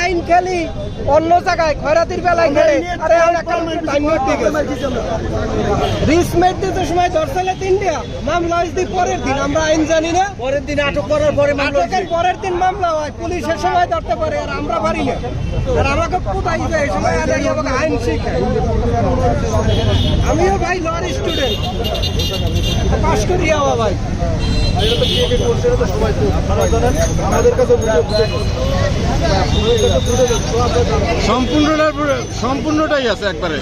আইন খেলি অন্য জায়গায় খয়রাতির বেলায় খেলে। আরে টাইম রিস্ক মেটতে সময় ধরছিলে তিনটা মামলা হয়েছে পরের দিন আমরা আইন জানি না। পরের দিন আটক করার পরে মামলা আটকের পরের দিন মামলা হয় পুলিশের সময় ধরতে পারে আর আমরা পারি না। আর আমাকে কোথায় যায় এই সময় আইন শিখায়। আমিও ভাই লয়ার স্টুডেন্ট পাশ করি যাওয়া ভাই সম্পূর্ণটা সম্পূর্ণটাই আছে একবারে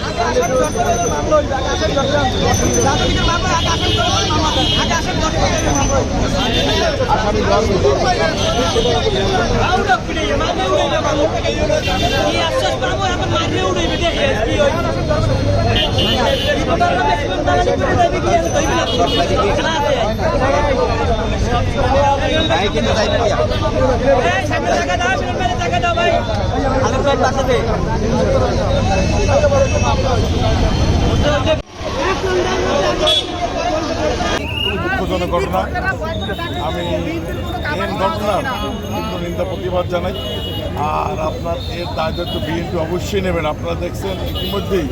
দুঃখজনক ঘটনা। আমি ঘটনার নিন্দা প্রতিবাদ জানাই। আর আপনার এর দায়িত্ব বিএনপি অবশ্যই নেবেন। আপনারা দেখছেন ইতিমধ্যেই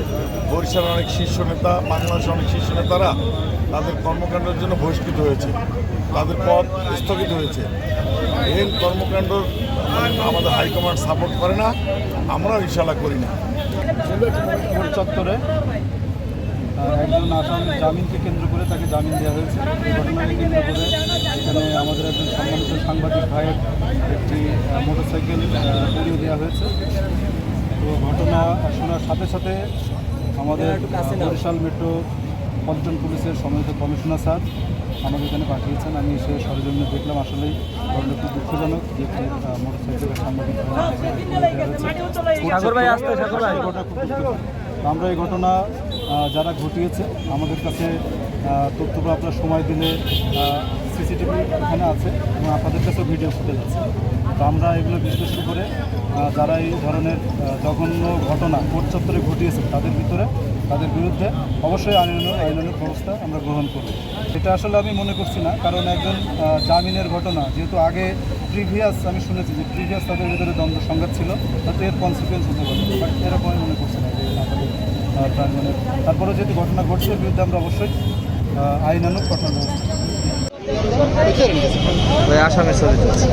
বরিশালের অনেক শীর্ষ নেতা বাংলাদেশের অনেক শীর্ষ নেতারা তাদের কর্মকাণ্ডের জন্য বহিষ্কৃত হয়েছে। তাদের পথ স্থগিত হয়েছে। এই কর্মকাণ্ড আমাদের হাইকমান্ড সাপোর্ট করে না, আমরাও ইনশাল্লাহ করি না। চত্বরে একজন আসামি জামিনকে কেন্দ্র করে তাকে জামিন দেওয়া হয়েছে। ঘটনাকে কেন্দ্র করে এখানে আমাদের একজন সম্মানিত সাংবাদিক ভাইয়ের একটি মোটরসাইকেল পুড়িয়ে দেওয়া হয়েছে। তো ঘটনা শোনার সাথে সাথে আমাদের বরিশাল মেট্রো পল্টন পুলিশের সম্মানিত কমিশনার স্যার আমাকে এখানে পাঠিয়েছেন। আমি সে সরজমিনে দেখলাম আসলেই ঘটনা খুব দুঃখজনক যে একটি মোটরসাইকেলের সাংবাদিক আমরা এই ঘটনা যারা ঘটিয়েছে আমাদের কাছে তথ্যগুলো আপনারা সময় দিলে সিসিটিভি এখানে আছে এবং আপনাদের কাছেও ভিডিও ফুটেজ আছে। তো আমরা এগুলো বিশ্লেষণ করে যারা এই ধরনের জঘন্য ঘটনা কোর্ট চত্বরে ঘটিয়েছে তাদের ভিতরে তাদের বিরুদ্ধে অবশ্যই আইনানুগ আইনানুগ ব্যবস্থা আমরা গ্রহণ করব। এটা আসলে আমি মনে করছি না কারণ একজন জামিনের ঘটনা যেহেতু আগে প্রিভিয়াস আমি শুনেছি যে প্রিভিয়াস তাদের ভিতরে দ্বন্দ্ব সংঘাত ছিল তাতে এর কনসিকুয়েন্স হতে পারে। বাট এরকম আমি মনে করছি না যে আমাদের আহ, প্রাঙ্গণের তারপরে যেহেতু ঘটনা ঘটছে বিরুদ্ধে আমরা অবশ্যই আহ, আইনানুগ কঠোর ব্যবস্থা আসামের ছবি তুলছে।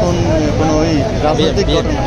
কোন কোনো ওই রাজনৈতিক ঘটনা